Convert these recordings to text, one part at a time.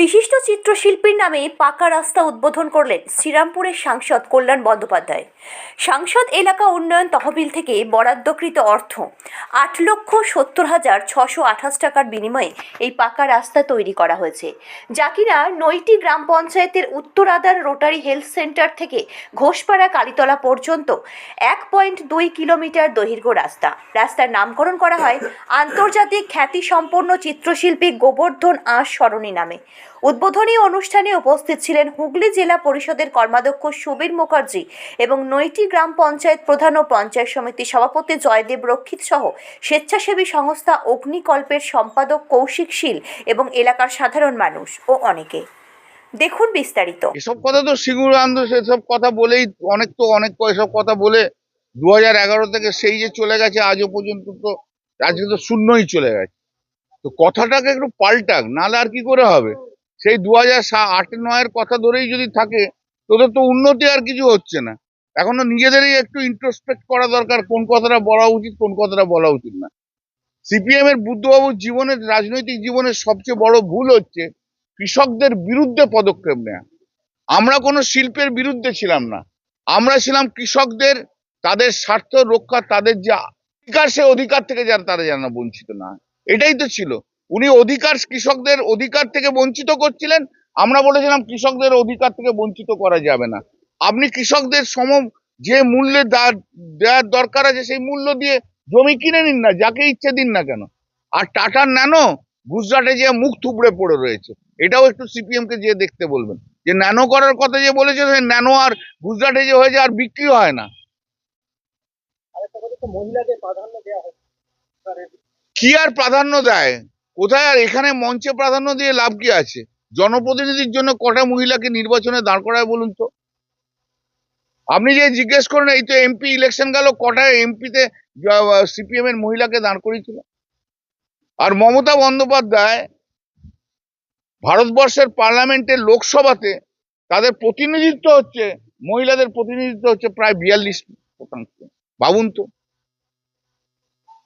বিশিষ্ট চিত্রশিল্পীর নামে পাকা রাস্তা উদ্বোধন করলেন শ্রীরামপুরের সাংসদ কল্যাণ বন্দ্যোপাধ্যায়। সাংসদ এলাকা উন্নয়ন তহবিল থেকে বরাদ্দকৃত অর্থ, আট লক্ষ সত্তর হাজার ছশো আঠাশ টাকার বিনিময়ে এই পাকা রাস্তা তৈরি করা হয়েছে, যা কিনা নয়টি গ্রাম পঞ্চায়েতের উত্তরাদার রোটারি হেলথ সেন্টার থেকে ঘোষপাড়া কালীতলা পর্যন্ত এক পয়েন্ট দুই কিলোমিটার দৈর্ঘ্য রাস্তা। রাস্তার নামকরণ করা হয় আন্তর্জাতিক খ্যাতিসম্পন্ন চিত্রশিল্পী গোবর্ধন আঁশ সরণি নামে। উদ্বোধনী অনুষ্ঠানে উপস্থিত ছিলেন হুগলি জেলা পরিষদের কর্মাধ্যক্ষ সুবীর মুখার্জি এবং নয়টি গ্রাম পঞ্চায়েত প্রধান ও পঞ্চায়েত সমিতির সভাপতি জয়দেব রক্ষিত সহ স্বেচ্ছাসেবী সংস্থা অগ্নিকল্পের সম্পাদক কৌশিক শীল এবং এলাকার সাধারণ মানুষ ও অনেকে। দেখুন বিস্তারিত। এসব কথা তো সিঙ্গুর আন্দোলন কথা বলেই অনেক তো অনেক এসব কথা বলে দু হাজার এগারো থেকে সেই যে চলে গেছে, আজও পর্যন্ত তো আজকে তো শূন্যই চলে গেছে। তো কথাটাকে একটু পাল্টাক, নাহলে আর কি করে হবে? সেই দু হাজার আট নয়ের কথা ধরেই যদি থাকে, তোদের তো উন্নতি আর কিছু হচ্ছে না। এখনও নিজেদেরই একটু ইন্ট্রোস্পেক্ট করা দরকার, কোন কথাটা বলা উচিত, কোন কথাটা বলা উচিত না। সিপিএম এর বুদ্ধবাবুর জীবনের রাজনৈতিক জীবনের সবচেয়ে বড় ভুল হচ্ছে, কৃষকদের বিরুদ্ধে পদক্ষেপ নেয়া। আমরা কোনো শিল্পের বিরুদ্ধে ছিলাম না। আমরা ছিলাম কৃষকদের, তাদের স্বার্থ রক্ষা, তাদের যে, অধিকার সে অধিকার থেকে যেন, তারা যেন বঞ্চিত না এটাই তো ছিল। উনি অধিকার কৃষকদের অধিকার থেকে বঞ্চিত করছিলেন। আমরা বলেছিলাম কৃষকদের অধিকার থেকে বঞ্চিত করা যাবে না। আপনি কৃষকদের সম যে মূল্যে দেওয়ার দরকার আছে সেই মূল্য দিয়ে জমি কিনে নিন না যাকে ইচ্ছে দিন না কেন। আর টাটার ন্যানো গুজরাটে যে মুখ থুবড়ে পড়ে রয়েছে এটাও একটু সিপিএম কে যে দেখতে বলবেন। যে ন্যানো করার কথা যে বলেছে সে ন্যানো আর গুজরাটে যে হয়েছে আর বিক্রি হয় না। কি আর প্রাধান্য দেয়? কোথায় আর এখানে মঞ্চে প্রাধান্য দিয়ে লাভ কি আছে? জনপ্রতিনিধির জন্য কটা মহিলাকে নির্বাচনে দাঁড় করায় বলুন তো? আপনি যে জিজ্ঞেস করেন এই তো এমপি ইলেকশন গেল, কটা এমপিতে সিপিএম এর মহিলাকে দাঁড় করিয়েছিল? আর মমতা বন্দ্যোপাধ্যায় ভারতবর্ষের পার্লামেন্টের লোকসভাতে তাদের প্রতিনিধিত্ব হচ্ছে, মহিলাদের প্রতিনিধিত্ব হচ্ছে প্রায় বিয়াল্লিশ শতাংশ। ভাবুন তো।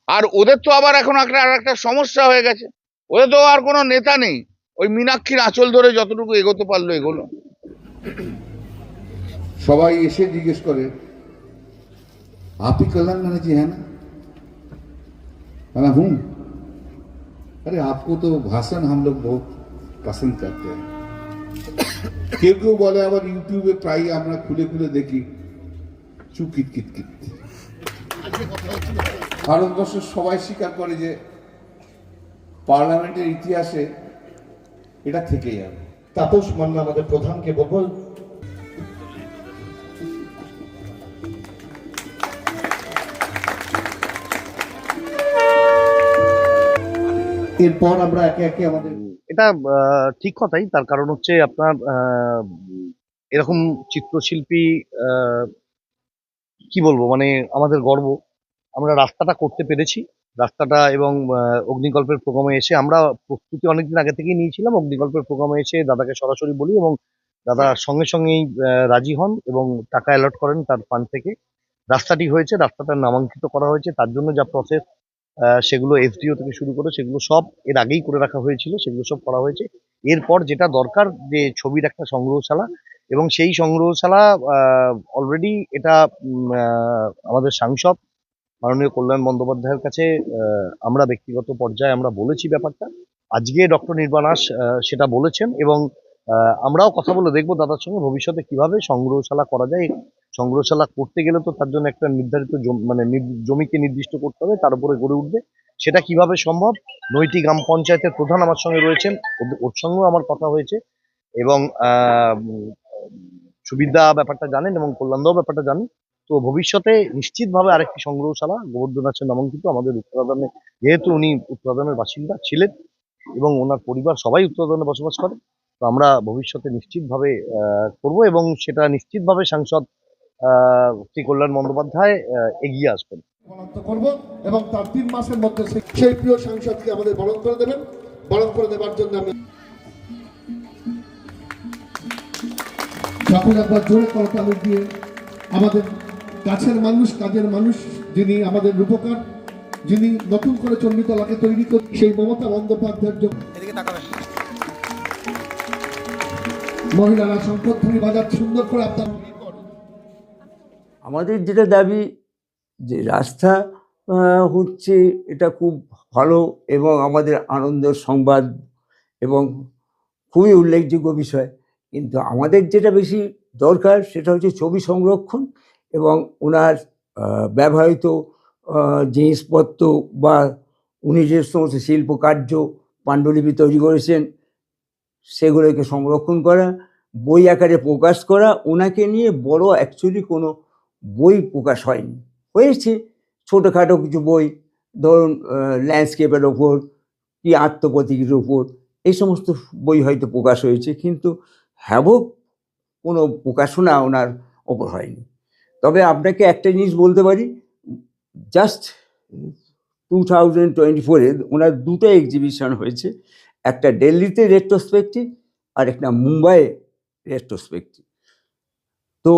আর ওদের তো আবার এখন একটা, আর একটা সমস্যা হয়ে গেছে। ওদের তো আর কোনো নেতা নেই ওই মীনাক্ষীর আঁচল ধরে যতটুকু এগোতে পারলো এগোলো सवाई ऐसे जिज्ञेस करे आप ही कल्याण मैंने जी है ना मैं हूं अरे आपको तो भाषण हम लोग बहुत पसंद करते हैं কেউ কেউ বলে আবার ইউটিউবে প্রায় আমরা খুলে খুলে দেখি চুকিত কিত কিত ভারতবর্ষের সবাই স্বীকার করে যে পার্লামেন্টের ইতিহাসে এটা থেকে যাবে। তাপস মান্না আমাদের প্রধানকে বলব। এরপর আমরা একে একে আমাদের এটা ঠিক কথাই। তার কারণ হচ্ছে আপনার এরকম চিত্রশিল্পী কি বলব? মানে আমাদের গর্ব। আমরা রাস্তাটা করতে পেরেছি। রাস্তাটা এবং অগ্নিকল্পের প্রোগ্রামে এসে আমরা প্রস্তুতি অনেকদিন আগে থেকেই নিয়েছিলাম। অগ্নিকল্পের প্রোগ্রামে এসে দাদাকে সরাসরি বলি এবং দাদা সঙ্গে সঙ্গেই রাজি হন এবং টাকা অ্যালট করেন তার ফান্ড থেকে। রাস্তাটি হয়েছে রাস্তাটা নামাঙ্কিত করা হয়েছে। তার জন্য যা প্রসেস সেগুলো এসডিও থেকে শুরু করে সেগুলো সব এর আগেই করে রাখা হয়েছিল, সেগুলো সব করা হয়েছে। এরপর যেটা দরকার, যে ছবির একটা সংগ্রহশালা এবং সেই সংগ্রহশালা অলরেডি এটা আমাদের সাংসদ মাননীয় কল্যাণ বন্দ্যোপাধ্যায়ের কাছে আমরা ব্যক্তিগত পর্যায়ে আমরা বলেছি ব্যাপারটা। আজকে ডক্টর নির্বাণাস সেটা বলেছেন এবং আমরাও কথা বলে দেখব দাদার সঙ্গে ভবিষ্যতে কীভাবে সংগ্রহশালা করা যায়। সংগ্রহশালা করতে গেলে তো তার জন্য একটা নির্ধারিত মানে জমিকে নির্দিষ্ট করতে হবে, তার উপরে গড়ে উঠবে। সেটা কীভাবে সম্ভব? নৈটি গ্রাম পঞ্চায়েতের প্রধান আমার সঙ্গে রয়েছেন, ওর সঙ্গেও আমার কথা হয়েছে এবং সুবিধা ব্যাপারটা জানেন এবং কল্যাণদাও ব্যাপারটা জানেন। তো ভবিষ্যতে নিশ্চিতভাবে আরেকটি সংগ্রহশালা গোবর্ধন আছে নামাঙ্কিত আমাদের উত্তরাদানে যেহেতু উনি উত্তরাদানের বাসিন্দা ছিলেন এবং ওনার পরিবার সবাই উত্তরাদানে বসবাস করে তো আমরা ভবিষ্যতে নিশ্চিতভাবে করব এবং সেটা নিশ্চিতভাবে সাংসদ আহ, শ্রী কল্যাণ বন্দ্যোপাধ্যায় এগিয়ে আসবেন। করব এবং তার তিন মাসের মধ্যে সেই- প্রিয় সাংসদকে আমাদের বরণ করে দেবেন। বরণ করে দেওয়ার জন্য আমি যখন একবার জোরে করতালি দিয়ে আমাদের কাছের মানুষ কাজের মানুষ যিনি আমাদের রূপকার যিনি নতুন করে চণ্ডীতলাকে তৈরি করে সেই মমতা বন্দ্যোপাধ্যায়ের জন্য মহিলারা শঙ্করধ্বনি বাজার সুন্দর করে আপনার আমাদের যেটা দাবি যে রাস্তা হচ্ছে এটা খুব ভালো এবং আমাদের আনন্দের সংবাদ এবং খুবই উল্লেখযোগ্য বিষয়। কিন্তু আমাদের যেটা বেশি দরকার সেটা হচ্ছে ছবি সংরক্ষণ এবং ওনার ব্যবহৃত জিনিসপত্র বা উনি যে সমস্ত শিল্প কার্য পাণ্ডুলিপি তৈরি করেছেন, সেগুলোকে সংরক্ষণ করা, বই আকারে প্রকাশ করা ওনাকে নিয়ে বড় অ্যাকচুয়ালি কোনো বই প্রকাশ হয়নি। হয়েছে ছোটোখাটো কিছু বই, ধরুন ল্যান্ডস্কেপের ওপর কি আত্মপ্রতীকের ওপর, এই সমস্ত বই হয়তো প্রকাশ হয়েছে, কিন্তু হ্যাভক কোনো প্রকাশনা ওনার ওপর হয়নি। তবে আপনাকে একটা জিনিস বলতে পারি জাস্ট টু থাউজেন্ড টোয়েন্টি ফোরে ওনার দুটো এক্সিবিশন হয়েছে একটা দিল্লিতে রেট্রোস্পেক্টিভ আর একটা মুম্বাইয়ে রেট্রোস্পেক্টিভ তো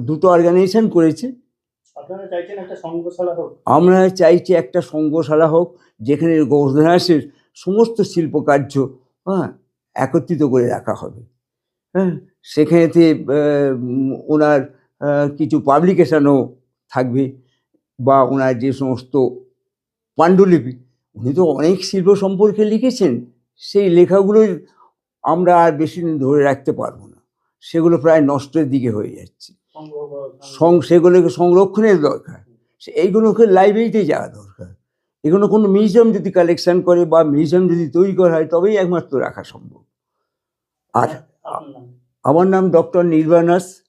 দুটো অর্গানাইজেশন করেছে। আপনারা চাইছেন একটা আমরা চাইছি একটা সংঘশালা হোক যেখানে গৌরদাসের সমস্ত শিল্পকার্য হ্যাঁ একত্রিত করে রাখা হবে। হ্যাঁ সেখানেতে ওনার কিছু পাবলিকেশনও থাকবে বা ওনার যে সমস্ত পাণ্ডুলিপি উনি তো অনেক শিল্প সম্পর্কে লিখেছেন সেই লেখাগুলো আমরা আর বেশি দিন ধরে রাখতে পারব না। সেগুলো প্রায় নষ্টের দিকে হয়ে যাচ্ছে। সং সেগুলোকে সংরক্ষণের দরকার। সে এইগুলোকে লাইব্রেরিতে যাওয়া দরকার। এগুলো কোনো মিউজিয়াম যদি কালেকশন করে বা মিউজিয়াম যদি তৈরি করা হয় তবেই একমাত্র রাখা সম্ভব। আর আমার নাম ডক্টর নির্বাণাস